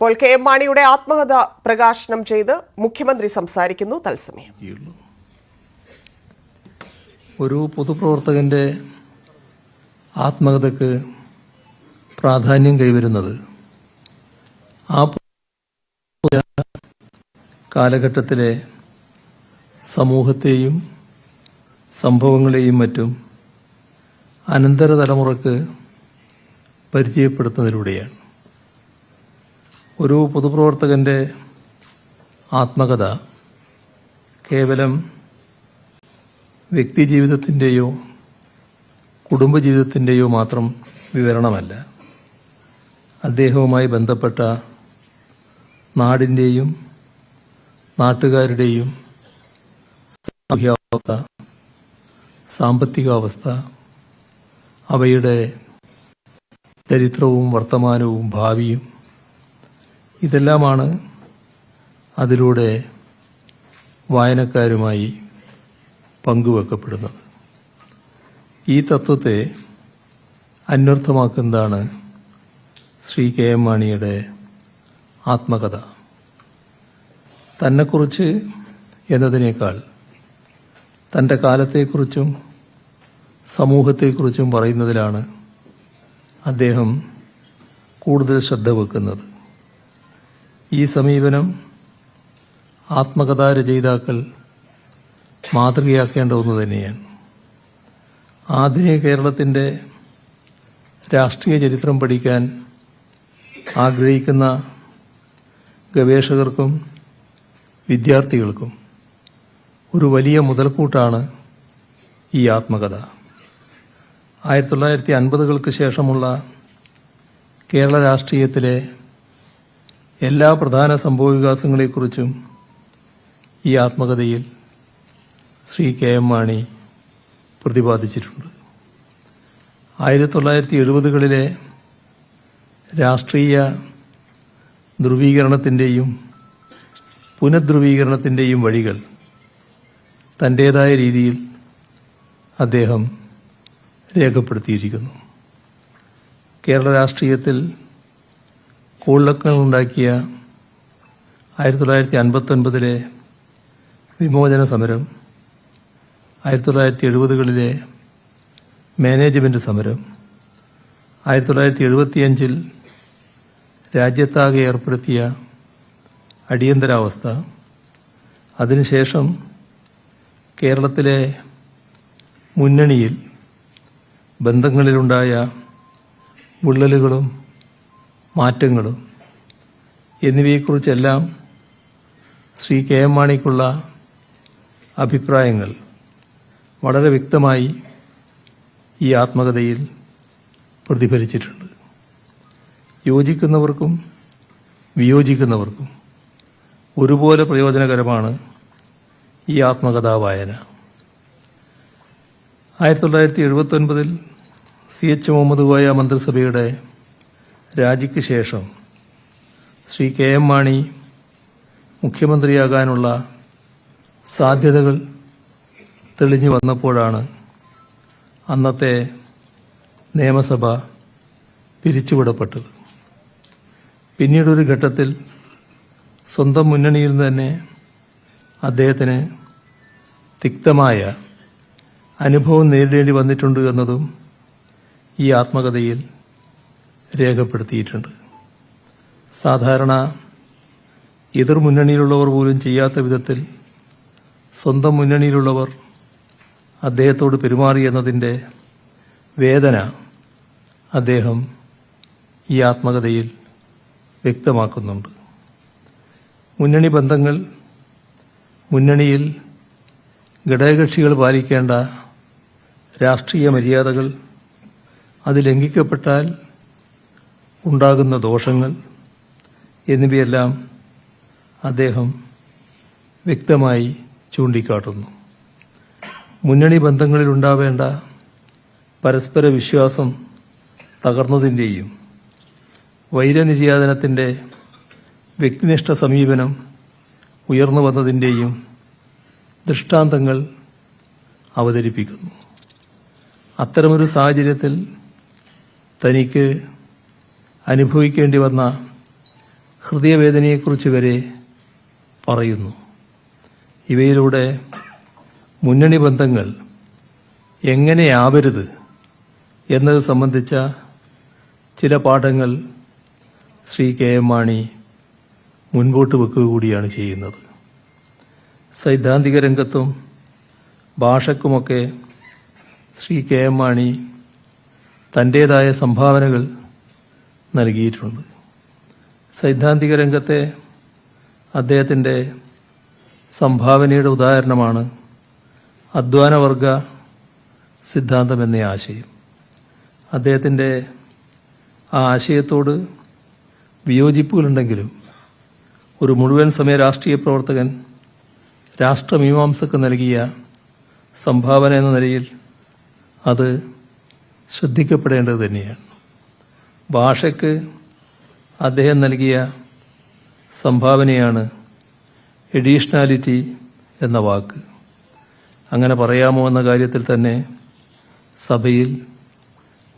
ഇപ്പോൾ K M മാണിയുടെ ആത്മകഥ പ്രകാശനം ചെയ്ത് മുഖ്യമന്ത്രി സംസാരിക്കുന്നു. തത്സമയം. ഒരു പൊതുപ്രവർത്തകന്റെ ആത്മകഥക്ക് പ്രാധാന്യം കൈവരുന്നത് ആ കാലഘട്ടത്തിലെ സമൂഹത്തെയും സംഭവങ്ങളെയും മറ്റും അനന്തര തലമുറയ്ക്ക് പരിചയപ്പെടുത്തുന്നതിലൂടെയാണ്. ഒരു പൊതുപ്രവർത്തകന്റെ ആത്മകഥ കേവലം വ്യക്തിജീവിതത്തിന്റെയോ കുടുംബജീവിതത്തിന്റെയോ മാത്രം വിവരണമല്ല. അദ്ദേഹവുമായി ബന്ധപ്പെട്ട നാടിന്റെയും നാട്ടുകാരുടെയും സാമൂഹ്യാവസ്ഥ സാമ്പത്തികാവസ്ഥ അവയുടെ ചരിത്രവും വർത്തമാനവും ഭാവിയും ഇതെല്ലാമാണ് അതിലൂടെ വായനക്കാരുമായി പങ്കുവെക്കപ്പെടുന്നത്. ഈ തത്വത്തെ അന്വർത്ഥമാക്കുന്നതാണ് ശ്രീ കെ എം മാണിയുടെ ആത്മകഥ. തന്നെക്കുറിച്ച് എന്നതിനേക്കാൾ തന്റെ കാലത്തെക്കുറിച്ചും സമൂഹത്തെക്കുറിച്ചും പറയുന്നതിലാണ് അദ്ദേഹം കൂടുതൽ ശ്രദ്ധ വെക്കുന്നത്. ഈ സമീപനം ആത്മകഥാ രചയിതാക്കൾ മാതൃകയാക്കേണ്ട ഒന്ന് തന്നെയാണ്. ആധുനിക കേരളത്തിന്റെ രാഷ്ട്രീയ ചരിത്രം പഠിക്കാൻ ആഗ്രഹിക്കുന്ന ഗവേഷകർക്കും വിദ്യാർത്ഥികൾക്കും ഒരു വലിയ മുതൽക്കൂട്ടാണ് ഈ ആത്മകഥ. ആയിരത്തി തൊള്ളായിരത്തി അൻപതുകൾക്ക് ശേഷമുള്ള കേരള രാഷ്ട്രീയത്തിലെ എല്ലാ പ്രധാന സംഭവവികാസങ്ങളെക്കുറിച്ചും ഈ ആത്മകഥയിൽ ശ്രീ കെ എം മാണി പ്രതിപാദിച്ചിട്ടുണ്ട്. ആയിരത്തി തൊള്ളായിരത്തി എഴുപതുകളിലെ രാഷ്ട്രീയ ധ്രുവീകരണത്തിന്റെയും പുനഃധ്രുവീകരണത്തിന്റെയും വഴികൾ തന്റേതായ രീതിയിൽ അദ്ദേഹം രേഖപ്പെടുത്തിയിരിക്കുന്നു. കേരള രാഷ്ട്രീയത്തിൽ കോളിളക്കങ്ങളുണ്ടാക്കിയ ആയിരത്തി തൊള്ളായിരത്തി അൻപത്തൊൻപതിലെ വിമോചന സമരം ആയിരത്തി തൊള്ളായിരത്തി എഴുപതുകളിലെ മാനേജ്മെന്റ് സമരം ആയിരത്തി തൊള്ളായിരത്തി എഴുപത്തിയഞ്ചിൽ രാജ്യത്താകെ ഏർപ്പെടുത്തിയ അടിയന്തരാവസ്ഥ അതിനുശേഷം കേരളത്തിലെ മുന്നണിയിൽ ബന്ധങ്ങളിലുണ്ടായ വിള്ളലുകളും മാറ്റങ്ങളും എന്നിവയെക്കുറിച്ചെല്ലാം ശ്രീ കെ എം മാണിക്കുള്ള അഭിപ്രായങ്ങൾ വളരെ വ്യക്തമായി ഈ ആത്മകഥയിൽ പ്രതിഫലിച്ചിട്ടുണ്ട്. യോജിക്കുന്നവർക്കും വിയോജിക്കുന്നവർക്കും ഒരുപോലെ പ്രയോജനകരമാണ് ഈ ആത്മകഥാ വായന. ആയിരത്തി തൊള്ളായിരത്തി എഴുപത്തി ഒൻപതിൽ സി എച്ച് മുഹമ്മദ് കോയ മന്ത്രിസഭയുടെ രാജിക്ക് ശേഷം ശ്രീ കെ എം മാണി മുഖ്യമന്ത്രിയാകാനുള്ള സാധ്യതകൾ തെളിഞ്ഞു വന്നപ്പോഴാണ് അന്നത്തെ നിയമസഭ പിരിച്ചുവിടപ്പെട്ടത്. പിന്നീടൊരു ഘട്ടത്തിൽ സ്വന്തം മുന്നണിയിൽ തന്നെ അദ്ദേഹത്തിന് തിക്തമായ അനുഭവം നേരിടേണ്ടി വന്നിട്ടുണ്ട് എന്നതും ഈ ആത്മകഥയിൽ രേഖപ്പെടുത്തിയിട്ടുണ്ട്. സാധാരണ എതിർ മുന്നണിയിലുള്ളവർ പോലും ചെയ്യാത്ത വിധത്തിൽ സ്വന്തം മുന്നണിയിലുള്ളവർ അദ്ദേഹത്തോട് പെരുമാറി എന്നതിന്റെ വേദന അദ്ദേഹം ഈ ആത്മകഥയിൽ വ്യക്തമാക്കുന്നുണ്ട്. മുന്നണി ബന്ധങ്ങൾ മുന്നണിയിൽ ഘടകകക്ഷികൾ പാലിക്കേണ്ട രാഷ്ട്രീയ മര്യാദകൾ അത് ലംഘിക്കപ്പെട്ടാൽ ഉണ്ടാകുന്ന ദോഷങ്ങൾ എന്നിവയെല്ലാം അദ്ദേഹം വ്യക്തമായി ചൂണ്ടിക്കാട്ടുന്നു. മുന്നണി ബന്ധങ്ങളിലുണ്ടാവേണ്ട പരസ്പര വിശ്വാസം തകർന്നതിന്റെയും വൈരനിര്യാതനത്തിന്റെ വ്യക്തിനിഷ്ഠ സമീപനം ഉയർന്നു വന്നതിന്റെയും ദൃഷ്ടാന്തങ്ങൾ അവതരിപ്പിക്കുന്നു. അത്തരമൊരു സാഹചര്യത്തിൽ തനിക്ക് അനുഭവിക്കേണ്ടി വന്ന ഹൃദയവേദനയെക്കുറിച്ച് വരെ പറയുന്നു. ഇവയിലൂടെ മുന്നണി ബന്ധങ്ങൾ എങ്ങനെയാവരുത് എന്നത് സംബന്ധിച്ച ചില പാഠങ്ങൾ ശ്രീ കെ എം മാണി മുൻപോട്ട് വെക്കുക കൂടിയാണ് ചെയ്യുന്നത്. സൈദ്ധാന്തിക രംഗത്തും ഭാഷക്കുമൊക്കെ ശ്രീ കെ എം മാണി തന്റേതായ സംഭാവനകൾ നൽകിയിട്ടുണ്ട്. സൈദ്ധാന്തിക രംഗത്തെ അദ്ദേഹത്തിന്റെ സംഭാവനയുടെ ഉദാഹരണമാണ് അധ്വാനവർഗ സിദ്ധാന്തം എന്ന ആശയം. അദ്ദേഹത്തിന്റെ ആ ആശയത്തോട് വിയോജിപ്പുകളുണ്ടെങ്കിലും ഒരു മുഴുവൻ സമയ രാഷ്ട്രീയ പ്രവർത്തകൻ രാഷ്ട്രമീമാംസക്ക് നൽകിയ സംഭാവന എന്ന നിലയിൽ അത് ശ്രദ്ധിക്കപ്പെടേണ്ടത് തന്നെയാണ്. ഭാഷയ്ക്ക് അദ്ദേഹം നൽകിയ സംഭാവനയാണ് എഡീഷണാലിറ്റി എന്ന വാക്ക്. അങ്ങനെ പറയാമോ എന്ന കാര്യത്തിൽ തന്നെ സഭയിൽ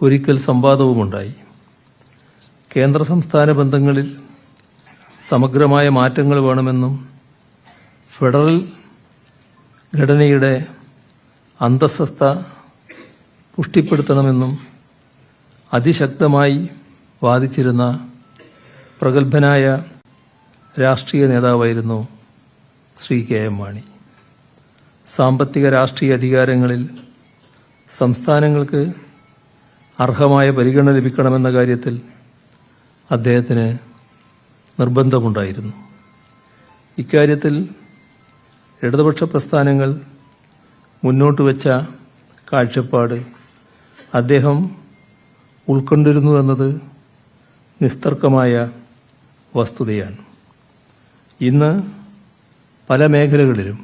ഒരിക്കൽ സംവാദവുമുണ്ടായി. കേന്ദ്ര സംസ്ഥാന ബന്ധങ്ങളിൽ സമഗ്രമായ മാറ്റങ്ങൾ വേണമെന്നും ഫെഡറൽ ഘടനയുടെ അന്തസ്സസ്ഥ പുഷ്ടിപ്പെടുത്തണമെന്നും അതിശക്തമായി വാദിച്ചിരുന്ന പ്രഗത്ഭനായ രാഷ്ട്രീയ നേതാവായിരുന്നു ശ്രീ കെ എം മാണി. സാമ്പത്തിക രാഷ്ട്രീയ അധികാരങ്ങളിൽ സംസ്ഥാനങ്ങൾക്ക് അർഹമായ പരിഗണന ലഭിക്കണമെന്ന കാര്യത്തിൽ അദ്ദേഹത്തിന് നിർബന്ധമുണ്ടായിരുന്നു. ഇക്കാര്യത്തിൽ ഇടതുപക്ഷ പ്രസ്ഥാനങ്ങൾ മുന്നോട്ട് വെച്ച കാഴ്ചപ്പാട് അദ്ദേഹം ഉൾക്കൊണ്ടിരുന്നു എന്നത് നിസ്തർക്കമായ വസ്തുതയാണ്. ഇന്ന് പല മേഖലകളിലും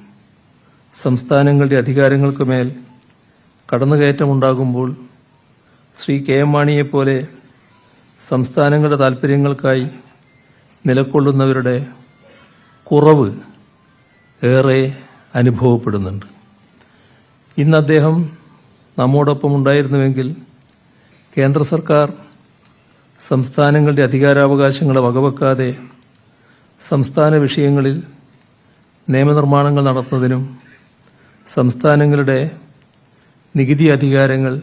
സംസ്ഥാനങ്ങളുടെ അധികാരങ്ങൾക്ക് മേൽ കടന്നുകയറ്റമുണ്ടാകുമ്പോൾ ശ്രീ കെ എം മാണിയെപ്പോലെ സംസ്ഥാനങ്ങളുടെ താൽപ്പര്യങ്ങൾക്കായി നിലകൊള്ളുന്നവരുടെ കുറവ് ഏറെ അനുഭവപ്പെടുന്നുണ്ട്. ഇന്ന് അദ്ദേഹം നമ്മോടൊപ്പം ഉണ്ടായിരുന്നുവെങ്കിൽ കേന്ദ്ര സർക്കാർ സംസ്ഥാനങ്ങളുടെ അധികാരാവകാശങ്ങളെ വകവെക്കാതെ സംസ്ഥാന വിഷയങ്ങളിൽ നിയമനിർമ്മാണങ്ങൾ നടത്തുന്നതിനും സംസ്ഥാനങ്ങളുടെ നികുതി അധികാരങ്ങൾ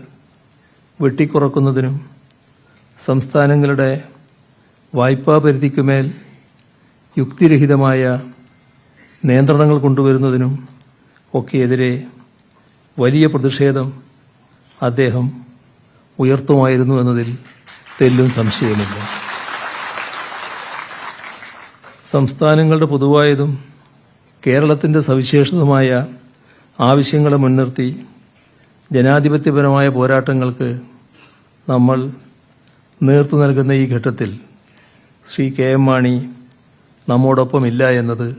വെട്ടിക്കുറക്കുന്നതിനും സംസ്ഥാനങ്ങളുടെ വായ്പാ പരിധിക്കുമേൽ യുക്തിരഹിതമായ നിയന്ത്രണങ്ങൾ കൊണ്ടുവരുന്നതിനും ഒക്കെയെതിരെ വലിയ പ്രതിഷേധം അദ്ദേഹം ഉയർത്തുമായിരുന്നു എന്നതിൽ തെല്ലും സംശയമില്ല. സംസ്ഥാനങ്ങളുടെ പൊതുവായതും കേരളത്തിന്റെ സവിശേഷതുമായ ആവശ്യങ്ങളെ മുൻനിർത്തി ജനാധിപത്യപരമായ പോരാട്ടങ്ങൾക്ക് നമ്മൾ നേർത്തു നൽകുന്ന ഈ ഘട്ടത്തിൽ ശ്രീ കെ എം മാണി നമ്മോടൊപ്പമില്ല എന്നത്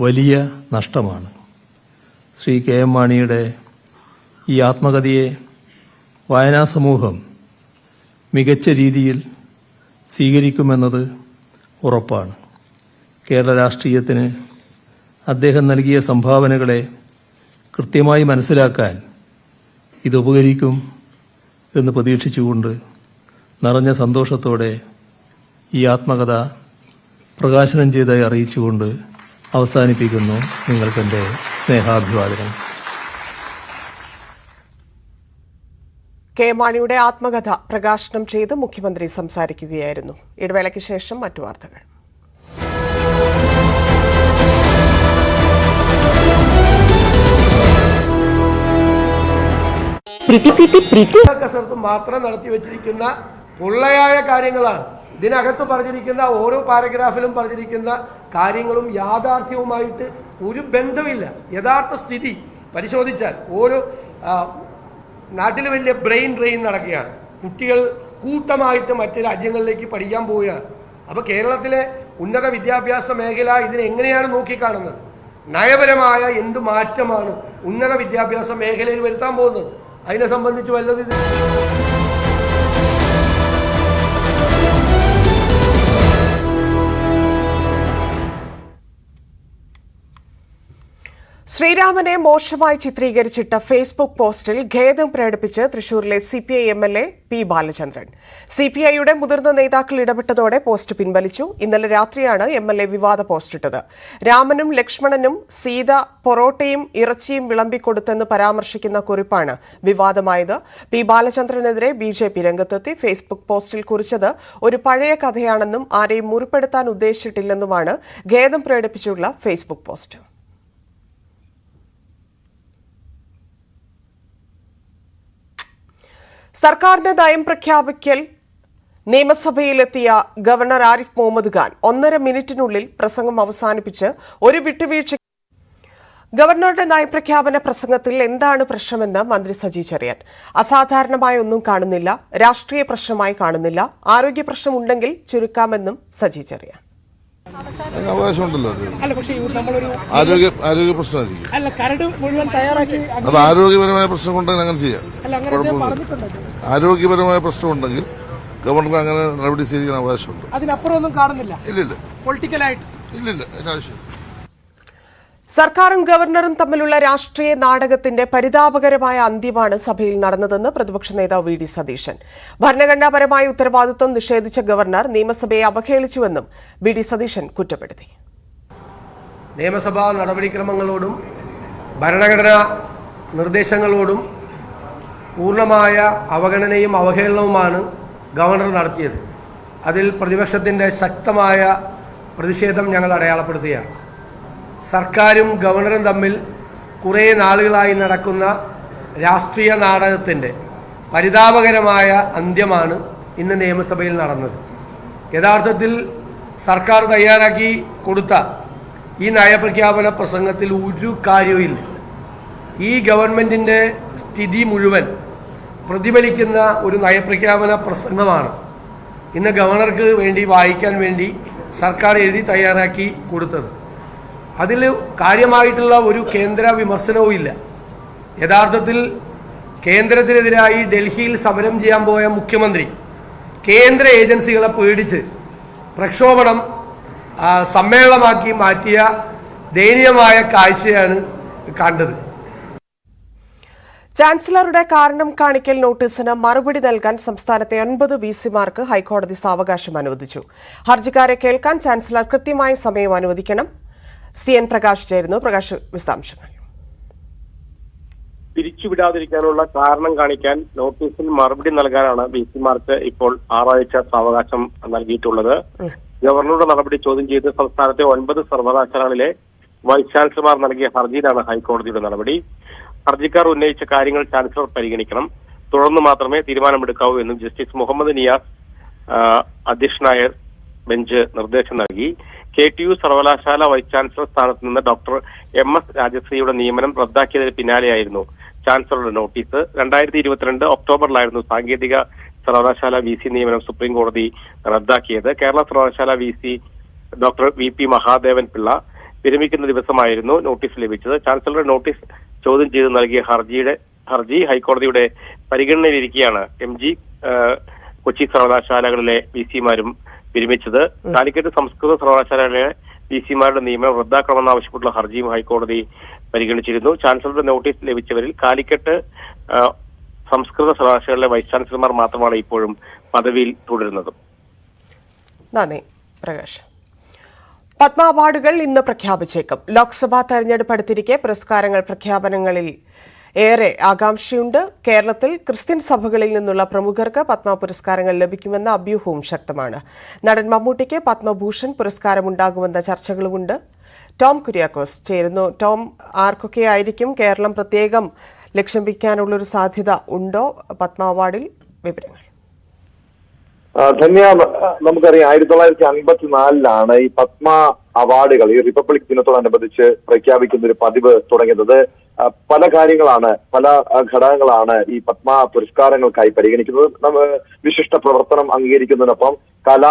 വലിയ നഷ്ടമാണ്. ശ്രീ കെ എം മാണിയുടെ ഈ ആത്മകഥയെ വായനാ സമൂഹം മികച്ച രീതിയിൽ സ്വീകരിക്കുമെന്നത് ഉറപ്പാണ്. കേരള രാഷ്ട്രീയത്തിന് അദ്ദേഹം നൽകിയ സംഭാവനകളെ കൃത്യമായി മനസ്സിലാക്കാൻ ഇത് ഉപകരിക്കും എന്ന് പ്രതീക്ഷിച്ചുകൊണ്ട് നിറഞ്ഞ സന്തോഷത്തോടെ ഈ ആത്മകഥ പ്രകാശനം ചെയ്തായി അറിയിച്ചുകൊണ്ട് അവസാനിപ്പിക്കുന്നു നിങ്ങൾക്കെന്റെ സ്നേഹാഭിവാദനം. കെ മാണിയുടെ ആത്മകഥ പ്രകാശനം ചെയ്ത് മുഖ്യമന്ത്രി സംസാരിക്കുകയായിരുന്നു. ഇടവേളയ്ക്ക് ശേഷം മറ്റു വാർത്തകൾ. പ്രീതി മാത്രം നടത്തി വെച്ചിരിക്കുന്ന പൊള്ളയായ കാര്യങ്ങളാണ്. ഇതിനകത്ത് പറഞ്ഞിരിക്കുന്ന ഓരോ പാരഗ്രാഫിലും പറഞ്ഞിരിക്കുന്ന കാര്യങ്ങളും യാഥാർത്ഥ്യവുമായിട്ട് ഒരു ബന്ധമില്ല യഥാർത്ഥ സ്ഥിതി പരിശോധിച്ചാൽ ഓരോ നാട്ടിൽ വലിയ ബ്രെയിൻ ഡ്രെയിൻ നടക്കുകയാണ്. കുട്ടികൾ കൂട്ടമായിട്ട് മറ്റ് രാജ്യങ്ങളിലേക്ക് പഠിക്കാൻ പോവുകയാണ്. അപ്പോൾ കേരളത്തിലെ ഉന്നത വിദ്യാഭ്യാസ മേഖല ഇതിനെ എങ്ങനെയാണ് നോക്കിക്കാണുന്നത്? നയപരമായ എന്ത് മാറ്റമാണ് ഉന്നത വിദ്യാഭ്യാസ മേഖലയിൽ വരുത്താൻ പോകുന്നത്? അതിനെ സംബന്ധിച്ച് വല്ലത് ഇത് ശ്രീരാമനെ മോശമായി ചിത്രീകരിച്ചിട്ട ഫേസ്ബുക്ക് പോസ്റ്റിൽ ഖേദം പ്രകടിപ്പിച്ച് തൃശൂരിലെ C P I M L A P Balachandran. C P ഐയുടെ മുതിർന്ന നേതാക്കൾ ഇടപെട്ടതോടെ പോസ്റ്റ് പിൻവലിച്ചു. ഇന്നലെ രാത്രിയാണ് എം എൽ എ വിവാദ പോസ്റ്റ് ഇട്ടത്. രാമനും ലക്ഷ്മണനും സീത പൊറോട്ടയും ഇറച്ചിയും വിളമ്പിക്കൊടുത്തെന്ന് പരാമർശിക്കുന്ന കുറിപ്പാണ് വിവാദമായത്. പി ബാലചന്ദ്രനെതിരെ ബി ജെ പി രംഗത്തെത്തി ഫേസ്ബുക്ക് പോസ്റ്റിൽ കുറിച്ചത് ഒരു പഴയ കഥയാണെന്നും ആരെയും മുറിപ്പെടുത്താൻ ഉദ്ദേശിച്ചിട്ടില്ലെന്നുമാണ് ഖേദം പ്രകടിപ്പിച്ചുള്ള ഫേസ്ബുക്ക് പോസ്റ്റ്. സർക്കാരിന്റെ നയം പ്രഖ്യാപിക്കൽ നിയമസഭയിലെത്തിയ ഗവർണർ ആരിഫ് മുഹമ്മദ് ഖാൻ ഒന്നര മിനിറ്റിനുള്ളിൽ പ്രസംഗം അവസാനിപ്പിച്ച് ഒരു വിട്ടുവീഴ്ച ഗവർണറുടെ നയപ്രഖ്യാപന പ്രസംഗത്തിൽ എന്താണ് പ്രശ്നമെന്ന് മന്ത്രി സജി ചെറിയാൻ. അസാധാരണമായ ഒന്നും കാണുന്നില്ല രാഷ്ട്രീയ പ്രശ്നമായി കാണുന്നില്ല ആരോഗ്യ പ്രശ്നമുണ്ടെങ്കിൽ ചുരുക്കാമെന്നും സജി ചെറിയാൻ. അതിന് അവകാശമുണ്ടല്ലോ അത്. അല്ല പക്ഷേ ഈ നമ്മളൊരു ആരോഗ്യ ആരോഗ്യ പ്രശ്നമായിരിക്കും. അല്ല കരട് മുഴുവൻ തയ്യാറാക്കി അത് ആരോഗ്യപരമായ പ്രശ്നം ഉണ്ടെങ്കിൽ അങ്ങനെ ചെയ്യാം. അല്ല അങ്ങനെ അദ്ദേഹം കുഴപ്പമൊന്നുമില്ല. പറഞ്ഞിട്ടുണ്ട് ആരോഗ്യപരമായ പ്രശ്നമുണ്ടെങ്കിൽ ഗവർണർക്ക് അങ്ങനെ നടപടി സ്വീകരിക്കാൻ അവകാശമുണ്ട്. അതിനപ്പുറം ഒന്നും കാണുന്നില്ല? ഇല്ലില്ല. പൊളിറ്റിക്കലായിട്ട് ഇല്ലില്ല. അതിന് ആവശ്യം സർക്കാരും ഗവർണറും തമ്മിലുള്ള രാഷ്ട്രീയ നാടകത്തിന്റെ പരിതാപകരമായ അന്ത്യമാണ് സഭയിൽ നടന്നതെന്ന് പ്രതിപക്ഷ നേതാവ് വി ഡി സതീശൻ. ഭരണഘടനാപരമായ ഉത്തരവാദിത്വം നിഷേധിച്ച ഗവർണർ നിയമസഭയെ അവഹേളിച്ചുവെന്നും വി ഡി സതീശൻ കുറ്റപ്പെടുത്തി. നിയമസഭാ നടപടിക്രമങ്ങളോടും ഭരണഘടനാ നിർദ്ദേശങ്ങളോടും പൂർണമായ അവഗണനയും അവഹേളനവുമാണ് ഗവർണർ നടത്തിയത്. അതിൽ പ്രതിപക്ഷത്തിന്റെ ശക്തമായ പ്രതിഷേധം ഞങ്ങൾ അടയാളപ്പെടുത്തുകയാണ്. സർക്കാരും ഗവർണറും തമ്മിൽ കുറേ നാളുകളായി നടക്കുന്ന രാഷ്ട്രീയ നാടകത്തിന്റെ പരിതാപകരമായ അന്ത്യമാണ് ഇന്ന് നിയമസഭയിൽ നടന്നത്. യഥാർത്ഥത്തിൽ സർക്കാർ തയ്യാറാക്കി കൊടുത്ത ഈ നയപ്രഖ്യാപന പ്രസംഗത്തിൽ ഒരു കാര്യവുമില്ല. ഈ ഗവൺമെന്റിന്റെ സ്ഥിതി മുഴുവൻ പ്രതിഫലിക്കുന്ന ഒരു നയപ്രഖ്യാപന പ്രസംഗമാണ് ഇന്ന് ഗവർണർക്ക് വേണ്ടി വായിക്കാൻ വേണ്ടി സർക്കാർ എഴുതി തയ്യാറാക്കി കൊടുത്തത്. അതിൽ കാര്യമായിട്ടുള്ള ഒരു കേന്ദ്ര വിമർശനവും ഇല്ല. യഥാർത്ഥത്തിൽ കേന്ദ്രത്തിനെതിരായി ഡൽഹിയിൽ സമരം ചെയ്യാൻ പോയ മുഖ്യമന്ത്രി കേന്ദ്ര ഏജൻസികളെ പേടിച്ച് പ്രക്ഷോഭണം സമ്മേളനമാക്കി മാറ്റിയ ദയനീയമായ കാഴ്ചയാണ് കണ്ടത്. ചാൻസലറുടെ കാരണം കാണിക്കൽ നോട്ടീസിന് മറുപടി നൽകാൻ സംസ്ഥാനത്തെ ഒൻപത് വി സിമാർക്ക് ഹൈക്കോടതി സാവകാശം അനുവദിച്ചു. ഹർജിക്കാരെ കേൾക്കാൻ ചാൻസലർ കൃത്യമായ സമയം അനുവദിക്കണം. സി എൻ പ്രകാശ് ചേരുന്നു പ്രകാശ് വിശദാംശങ്ങൾ. പിരിച്ചുവിടാതിരിക്കാനുള്ള കാരണം കാണിക്കാൻ നോട്ടീസിൽ മറുപടി നൽകാനാണ് ബി സിമാർക്ക് ഇപ്പോൾ ആറാഴ്ച സാവകാശം നൽകിയിട്ടുള്ളത്. ഗവർണറുടെ നടപടി ചോദ്യം ചെയ്ത് സംസ്ഥാനത്തെ ഒൻപത് സർവകലാശാലകളിലെ വൈസ് ചാൻസലർമാർ നൽകിയ ഹർജിയിലാണ് ഹൈക്കോടതിയുടെ നടപടി. ഹർജിക്കാർ ഉന്നയിച്ച കാര്യങ്ങൾ ചാൻസലർ പരിഗണിക്കണം. തുടർന്ന് മാത്രമേ തീരുമാനമെടുക്കാവൂ എന്നും ജസ്റ്റിസ് മുഹമ്മദ് നിയാസ് അധ്യക്ഷനായ ബെഞ്ച് നിർദ്ദേശം നൽകി. കെ ടി യു സർവകലാശാല വൈസ് ചാൻസലർ സ്ഥാനത്ത് നിന്ന് ഡോക്ടർ എം എസ് രാജശ്രീയുടെ നിയമനം റദ്ദാക്കിയതിന് പിന്നാലെയായിരുന്നു ചാൻസലറുടെ നോട്ടീസ്. രണ്ടായിരത്തി ഇരുപത്തിരണ്ട് ഒക്ടോബറിലായിരുന്നു സാങ്കേതിക സർവകലാശാല വി സി നിയമനം സുപ്രീം കോടതി റദ്ദാക്കിയത്. കേരള സർവകലാശാല V C doctor V P Mahadevan Pillai വിരമിക്കുന്ന ദിവസമായിരുന്നു നോട്ടീസ് ലഭിച്ചത്. ചാൻസലറുടെ നോട്ടീസ് ചോദ്യം ചെയ്ത് നൽകിയ ഹർജിയുടെ ഹർജി ഹൈക്കോടതിയുടെ പരിഗണനയിലിരിക്കെയാണ്. എം ജി കൊച്ചി സർവകലാശാലകളിലെ വി സിമാരും വിരമിച്ചത് കാലിക്കറ്റ് സംസ്കൃത സർവകലാശാലയിലെ വി സിമാരുടെ നിയമനം റദ്ദാക്കണമെന്നാവശ്യപ്പെട്ടുള്ള ഹർജിയും ഹൈക്കോടതി പരിഗണിച്ചിരുന്നു. ചാൻസലറുടെ നോട്ടീസ് ലഭിച്ചവരിൽ കാലിക്കറ്റ് സംസ്കൃത സർവകലാശാലയിലെ വൈസ് ചാൻസലർമാർ മാത്രമാണ് ഇപ്പോഴും പദവിയിൽ തുടരുന്നത്. നന്ദി പ്രകാശ്. പത്മ അവാർഡുകൾ ഇന്ന് പ്രഖ്യാപിച്ചേക്കും. ലോക്സഭാ തെരഞ്ഞെടുപ്പ് അടുത്തിരിക്കെ പുരസ്കാരങ്ങൾ പ്രഖ്യാപനങ്ങളിൽ ഏറെ ആകാംക്ഷയുണ്ട്. കേരളത്തിൽ ക്രിസ്ത്യൻ സഭകളിൽ നിന്നുള്ള പ്രമുഖർക്ക് പത്മ പുരസ്കാരങ്ങൾ ലഭിക്കുമെന്ന അഭ്യൂഹവും ശക്തമാണ്. നടൻ മമ്മൂട്ടിക്ക് പത്മഭൂഷൺ പുരസ്കാരമുണ്ടാകുമെന്ന ചർച്ചകളുമുണ്ട്. ടോം കുര്യാക്കോസ് ചേരുന്നു. ടോം ആർക്കൊക്കെ ആയിരിക്കും കേരളം പ്രത്യേകം ലക്ഷ്യം വയ്ക്കാനുള്ളൊരു സാധ്യത ഉണ്ടോ? പത്മ അവാർഡിൽ വിവരങ്ങൾ. ധന്യ നമുക്കറിയാം ആയിരത്തി തൊള്ളായിരത്തി അൻപത്തിനാലിലാണ് ഈ പത്മ അവാർഡുകൾ ഈ റിപ്പബ്ലിക് ദിനത്തോടനുബന്ധിച്ച് പ്രഖ്യാപിക്കുന്ന ഒരു പതിവ് തുടങ്ങുന്നത് ആ, പല കാര്യങ്ങളാണ് പല ഘടകങ്ങളാണ് ഈ പത്മ പുരസ്കാരങ്ങൾക്കായി പരിഗണിക്കുന്നത്. നമ്മൾ വിശിഷ്ട പ്രവർത്തനം അംഗീകരിക്കുന്നതിനൊപ്പം കല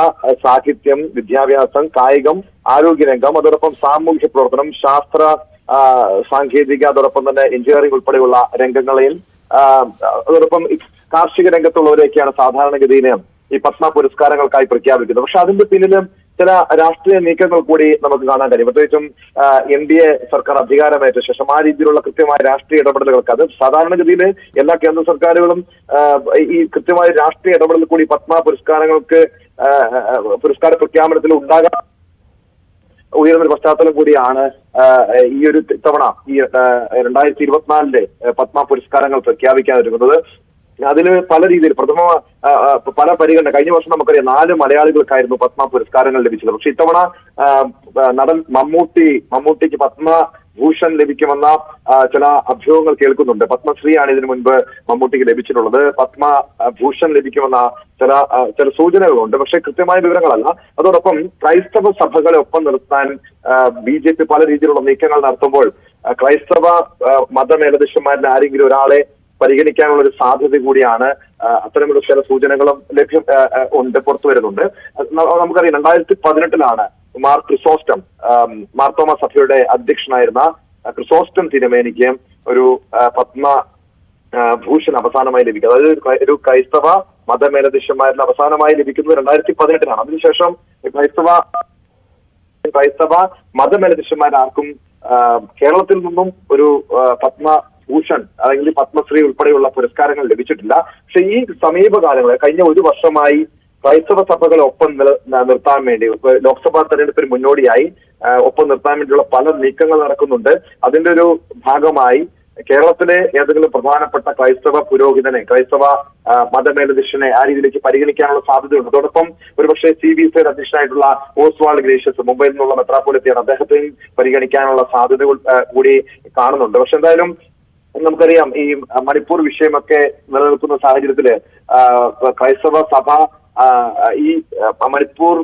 സാഹിത്യം വിദ്യാഭ്യാസം കായികം ആരോഗ്യരംഗം അതോടൊപ്പം സാമൂഹ്യ പ്രവർത്തനം ശാസ്ത്ര സാങ്കേതിക അതോടൊപ്പം തന്നെ എഞ്ചിനീയറിംഗ് ഉൾപ്പെടെയുള്ള രംഗങ്ങളിൽ അതോടൊപ്പം കാർഷിക രംഗത്തുള്ളവരെയൊക്കെയാണ് സാധാരണഗതിയിൽ ഈ പത്മ പുരസ്കാരങ്ങൾക്കായി പ്രഖ്യാപിക്കുന്നത്. പക്ഷെ അതിന്റെ പിന്നിലും ചില രാഷ്ട്രീയ നീക്കങ്ങൾ കൂടി നമുക്ക് കാണാൻ കഴിയും. പ്രത്യേകിച്ചും എൻ ഡി എ സർക്കാർ അധികാരമേറ്റ ശേഷം ആ രീതിയിലുള്ള കൃത്യമായ രാഷ്ട്രീയ ഇടപെടലുകൾക്ക് അത് സാധാരണഗതിയിൽ എല്ലാ കേന്ദ്ര സർക്കാരുകളും ഈ കൃത്യമായ രാഷ്ട്രീയ ഇടപെടൽ കൂടി പത്മ പുരസ്കാരങ്ങൾക്ക് പുരസ്കാര പ്രഖ്യാപനത്തിൽ ഉണ്ടാകാൻ ഉയർന്ന ഒരു പശ്ചാത്തലം കൂടിയാണ് ഈ ഒരു തവണ ഈ രണ്ടായിരത്തി ഇരുപത്തിനാലിലെ പത്മ പുരസ്കാരങ്ങൾ പ്രഖ്യാപിക്കാൻ ഒരുങ്ങുന്നത് അതിൽ പല രീതിയിൽ പ്രഥമ പല പരിഗണന കഴിഞ്ഞ വർഷം നമുക്കറിയാം നാല് മലയാളികൾക്കായിരുന്നു പത്മ പുരസ്കാരങ്ങൾ ലഭിച്ചത്. പക്ഷെ ഇത്തവണ നടൻ മമ്മൂട്ടി മമ്മൂട്ടിക്ക് പത്മ ഭൂഷൺ ലഭിക്കുമെന്ന ചില അഭ്യൂഹങ്ങൾ കേൾക്കുന്നുണ്ട്. പത്മശ്രീയാണ് ഇതിനു മുൻപ് മമ്മൂട്ടിക്ക് ലഭിച്ചിട്ടുള്ളത്. പത്മ ഭൂഷൺ ലഭിക്കുമെന്ന ചില ചില സൂചനകളുണ്ട്. പക്ഷേ കൃത്യമായ വിവരങ്ങളല്ല. അതോടൊപ്പം ക്രൈസ്തവ സഭകളെ ഒപ്പം നിർത്താൻ ബി ജെ പി പല രീതിയിലുള്ള നീക്കങ്ങൾ നടത്തുമ്പോൾ ക്രൈസ്തവ മതമേലധ്യക്ഷന്മാരിൽ ആരെങ്കിലും ഒരാളെ പരിഗണിക്കാനുള്ള ഒരു സാധ്യത കൂടിയാണ് അത്തരമുള്ള ചില സൂചനകളും ലഭ്യം ഉണ്ട് പുറത്തു വരുന്നുണ്ട്. നമുക്കറിയാം രണ്ടായിരത്തി പതിനെട്ടിലാണ് മാർ ക്രിസോസ്റ്റം മാർത്തോമ സഭയുടെ അധ്യക്ഷനായിരുന്ന ക്രിസോസ്റ്റം തിരുമേനിക്ക് ഒരു പത്മ ഭൂഷൺ അവസാനമായി ലഭിക്കുക അതായത് ഒരു ക്രൈ- ഒരു ക്രൈസ്തവ മതമേലധ്യക്ഷന്മാരിൽ അവസാനമായി ലഭിക്കുന്നത് രണ്ടായിരത്തി പതിനെട്ടിലാണ് അതിനുശേഷം ക്രൈസ്തവ ക്രൈസ്തവ മതമേലധ്യക്ഷന്മാരാർക്കും കേരളത്തിൽ നിന്നും ഒരു ആ, പത്മഭൂഷൺ അല്ലെങ്കിൽ പത്മശ്രീ ഉൾപ്പെടെയുള്ള പുരസ്കാരങ്ങൾ ലഭിച്ചിട്ടില്ല. പക്ഷെ ഈ സമീപകാലങ്ങളിൽ കഴിഞ്ഞ ഒരു വർഷമായി ക്രൈസ്തവ സഭകളെ ഒപ്പം നിർത്താൻ വേണ്ടി ലോക്സഭാ തെരഞ്ഞെടുപ്പിന് മുന്നോടിയായി ഒപ്പം നിർത്താൻ വേണ്ടിയുള്ള പല നീക്കങ്ങൾ നടക്കുന്നുണ്ട്. അതിന്റെ ഒരു ഭാഗമായി കേരളത്തിലെ ഏതെങ്കിലും പ്രധാനപ്പെട്ട ക്രൈസ്തവ പുരോഹിതനെ ക്രൈസ്തവ മതമേലധ്യക്ഷനെ ആ രീതിയിലേക്ക് പരിഗണിക്കാനുള്ള സാധ്യതയുണ്ട്. അതോടൊപ്പം ഒരുപക്ഷെ സി ബി സിയുടെ അധ്യക്ഷനായിട്ടുള്ള ഓസ്വാൾഡ് ഗ്രേഷ്യസ് മുംബൈയിൽ നിന്നുള്ള മെത്രാപ്പോളിത്തിയാണ് അദ്ദേഹത്തെയും പരിഗണിക്കാനുള്ള സാധ്യതകൾ കൂടി കാണുന്നുണ്ട്. പക്ഷെ എന്തായാലും നമുക്കറിയാം. ഈ മണിപ്പൂർ വിഷയമൊക്കെ നിലനിൽക്കുന്ന സാഹചര്യത്തിൽ ക്രൈസ്തവ സഭ ഈ മണിപ്പൂർ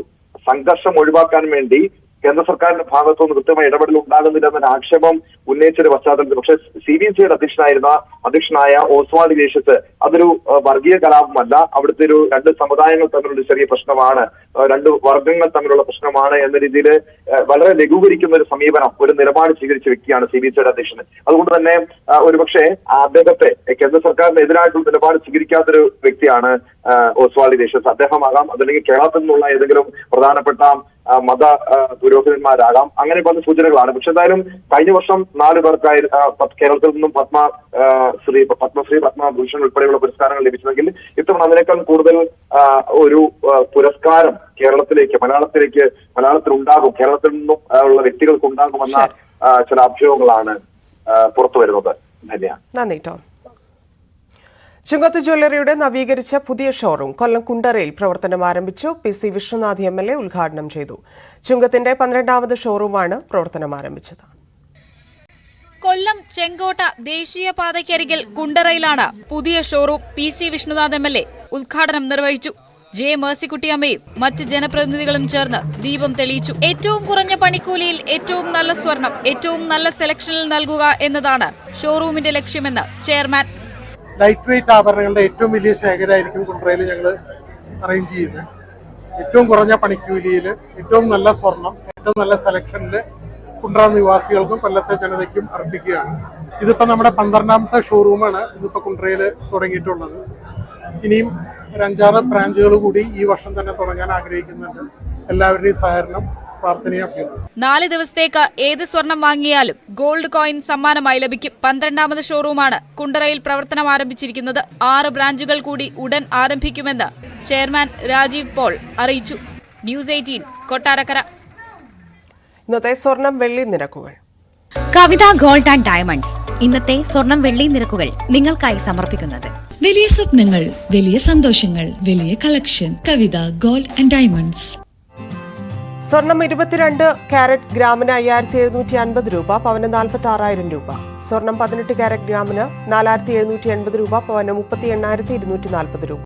സംഘർഷം ഒഴിവാക്കാൻ വേണ്ടി കേന്ദ്ര സർക്കാരിന്റെ ഭാഗത്തുനിന്ന് കൃത്യമായ ഇടപെടൽ ഉണ്ടാകുന്നില്ല എന്നൊരു ആക്ഷേപം ഉന്നയിച്ചൊരു പശ്ചാത്തലത്തിൽ. പക്ഷേ സി ബി എസ് സിയുടെ അധ്യക്ഷനായിരുന്ന അധ്യക്ഷനായ ഓസ്വാൾഡ് ദേശത്ത് അതൊരു വർഗീയ കലാപമല്ല. അവിടുത്തെ ഒരു രണ്ട് സമുദായങ്ങൾ തമ്മിലുള്ള ചെറിയ പ്രശ്നമാണ്. രണ്ട് വർഗങ്ങൾ തമ്മിലുള്ള പ്രശ്നമാണ് എന്ന രീതിയിൽ വളരെ ലഘൂകരിക്കുന്ന ഒരു സമീപനം ഒരു നിലപാട് സ്വീകരിച്ച വ്യക്തിയാണ് സി ബി എസ് സിയുടെ അധ്യക്ഷൻ. അതുകൊണ്ട് തന്നെ ഒരുപക്ഷെ അദ്ദേഹത്തെ കേന്ദ്ര സർക്കാരിന് എതിരായിട്ടുള്ള നിലപാട് സ്വീകരിക്കാത്തൊരു വ്യക്തിയാണ് ഓസ്വാൾഡ് ദേശത്ത്. അദ്ദേഹമാകാം അതല്ലെങ്കിൽ കേരളത്തിൽ നിന്നുള്ള ഏതെങ്കിലും പ്രധാനപ്പെട്ട മത പുരോഹിതന്മാരാകാം. അങ്ങനെ പല സൂചനകളാണ്. പക്ഷെ എന്തായാലും കഴിഞ്ഞ വർഷം നാല് പേർക്കായി കേരളത്തിൽ നിന്നും പത്മ ശ്രീ പത്മശ്രീ പത്മഭൂഷൺ ഉൾപ്പെടെയുള്ള പുരസ്കാരങ്ങൾ ലഭിച്ചതെങ്കിൽ ഇത്തവണ അതിനേക്കാൾ കൂടുതൽ ഒരു പുരസ്കാരം കേരളത്തിലേക്ക് മലയാളത്തിലേക്ക് മലയാളത്തിൽ ഉണ്ടാകും കേരളത്തിൽ നിന്നും ഉള്ള വ്യക്തികൾക്ക് ഉണ്ടാകുമെന്ന ചില അഭിയോഗങ്ങളാണ് പുറത്തു വരുന്നത്. ധന്യ. നന്ദി ടോം. ചുങ്കത്ത് ജ്വല്ലറിയുടെ നവീകരിച്ച പുതിയ ഷോറൂം കൊല്ലം കുണ്ടറയിൽ പ്രവർത്തനം ആരംഭിച്ചു. P C Vishwanath M L A ഉദ്ഘാടനം ചെയ്തു. ചുങ്കത്തിന്റെ പന്ത്രണ്ടാമത് ഷോറൂമാണ് പ്രവർത്തനം ആരംഭിച്ചത്. കൊല്ലം ചെങ്കോട്ട ദേശീയപാതയ്ക്കരികിൽ കുണ്ടറയിലാണ് പുതിയ showroom P C Vishnunath M L A ഉദ്ഘാടനം നിർവഹിച്ചു. ജെ മേഴ്സിക്കുട്ടിയമ്മയും മറ്റ് ജനപ്രതിനിധികളും ചേർന്ന് ദീപം തെളിയിച്ചു. ഏറ്റവും കുറഞ്ഞ പണിക്കൂലിയിൽ ഏറ്റവും നല്ല സ്വർണം ഏറ്റവും നല്ല സെലക്ഷനിൽ നൽകുക എന്നതാണ് ഷോറൂമിന്റെ ലക്ഷ്യമെന്ന് ചെയർമാൻ ലൈറ്റ് വെയിറ്റ് ആഭരണങ്ങളുടെ ഏറ്റവും വലിയ ശേഖരമായിരിക്കും കുണ്ട്രയിൽ ഞങ്ങൾ അറേഞ്ച് ചെയ്യുന്നത്. ഏറ്റവും കുറഞ്ഞ പണിക്കൂലിയിൽ ഏറ്റവും നല്ല സ്വർണം ഏറ്റവും നല്ല സെലക്ഷനിൽ കുണ്ട്ര നിവാസികൾക്കും കൊല്ലത്തെ ജനതയ്ക്കും അർപ്പിക്കുകയാണ്. ഇതിപ്പോൾ നമ്മുടെ പന്ത്രണ്ടാമത്തെ ഷോറൂമാണ് ഇതിപ്പോൾ കുണ്ട്രയിൽ തുടങ്ങിയിട്ടുള്ളത്. ഇനിയും ഒരു അഞ്ചാറ് ബ്രാഞ്ചുകൾ കൂടി ഈ വർഷം തന്നെ തുടങ്ങാൻ ആഗ്രഹിക്കുന്നുണ്ട്. എല്ലാവരുടെയും സഹകരണം പ്രാർത്ഥനയും അഭ്യർത്ഥിക്കുന്നു നാല് ദിവസത്തേക്ക് ഏത് സ്വർണം വാങ്ങിയാലും ഗോൾഡ് കോയിൻ സമ്മാനമായി ലഭിക്കും. പന്ത്രണ്ടാമത് ഷോറൂമാണ് കുണ്ടറയിൽ പ്രവർത്തനം ആരംഭിച്ചിരിക്കുന്നത്. ആറ് ബ്രാഞ്ചുകൾ കൂടി ഉടൻ ആരംഭിക്കുമെന്ന് ചെയർമാൻ രാജീവ് പോൾ അറിയിച്ചു. News eighteen Kottarakkara. ഇന്നത്തെ സ്വർണം വെള്ളി നിരക്കുകൾ. കവിത ഗോൾഡ് ആൻഡ് ഡയമണ്ട്സ് ഇന്നത്തെ സ്വർണം വെള്ളി നിരക്കുകൾ നിങ്ങൾക്കായി സമർപ്പിക്കുന്നത്. വലിയ സ്വപ്നങ്ങൾ വലിയ സന്തോഷങ്ങൾ വലിയ collection Kavitha gold and diamonds സ്വർണം ഇരുപത്തിരണ്ട് ക്യാരറ്റ് ഗ്രാമിന് അയ്യായിരത്തി എഴുന്നൂറ്റി അൻപത് രൂപ പവന് നാൽപ്പത്തി ആറായിരം രൂപ. സ്വർണം പതിനെട്ട് ക്യാരറ്റ് ഗ്രാമിന് നാലായിരത്തി എഴുന്നൂറ്റി എൺപത് രൂപ പവന് മുപ്പത്തി എണ്ണായിരത്തി ഇരുന്നൂറ്റി നാൽപ്പത് രൂപ.